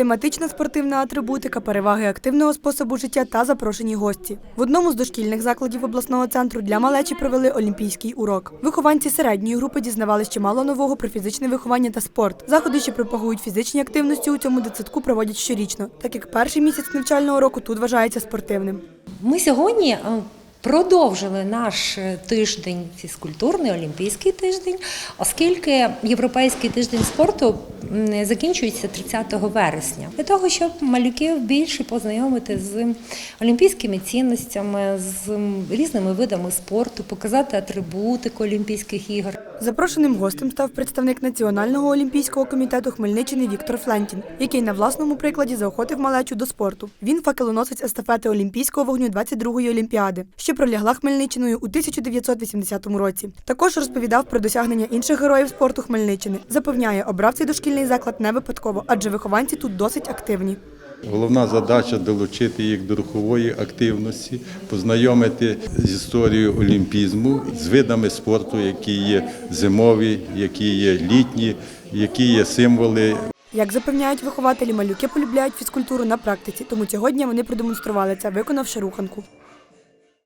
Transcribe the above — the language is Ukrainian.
Тематична спортивна атрибутика, переваги активного способу життя та запрошені гості. В одному з дошкільних закладів обласного центру для малечі провели олімпійський урок. Вихованці середньої групи дізнавались чимало нового про фізичне виховання та спорт. Заходи, що пропагують фізичні активності у цьому дитсадку, проводять щорічно, так як перший місяць навчального року тут вважається спортивним. Ми сьогодні е, продовжили наш е, тиждень фізкультурний, олімпійський тиждень, оскільки Європейський тиждень спорту закінчується 30 вересня. Для того, щоб малюків більше познайомити з олімпійськими цінностями, з різними видами спорту, показати атрибутику Олімпійських ігор. Запрошеним гостем став представник Національного олімпійського комітету Хмельниччини Віктор Флентін, який на власному прикладі заохотив малечу до спорту. Він факелоносець естафети Олімпійського вогню 22-ї олімпіади, що пролягла Хмельниччиною у 1980 році. Також розповідав про досягнення інших героїв спорту Хмельниччини. Запевняє, обрав цей дошкільний заклад не випадково, адже вихованці тут досить активні. Головна задача долучити їх до рухової активності, познайомити з історією олімпізму, з видами спорту, які є зимові, які є літні, які є символи Як запевняють вихователі, малюки полюбляють фізкультуру на практиці, тому цього дня вони продемонстрували це, виконавши руханку.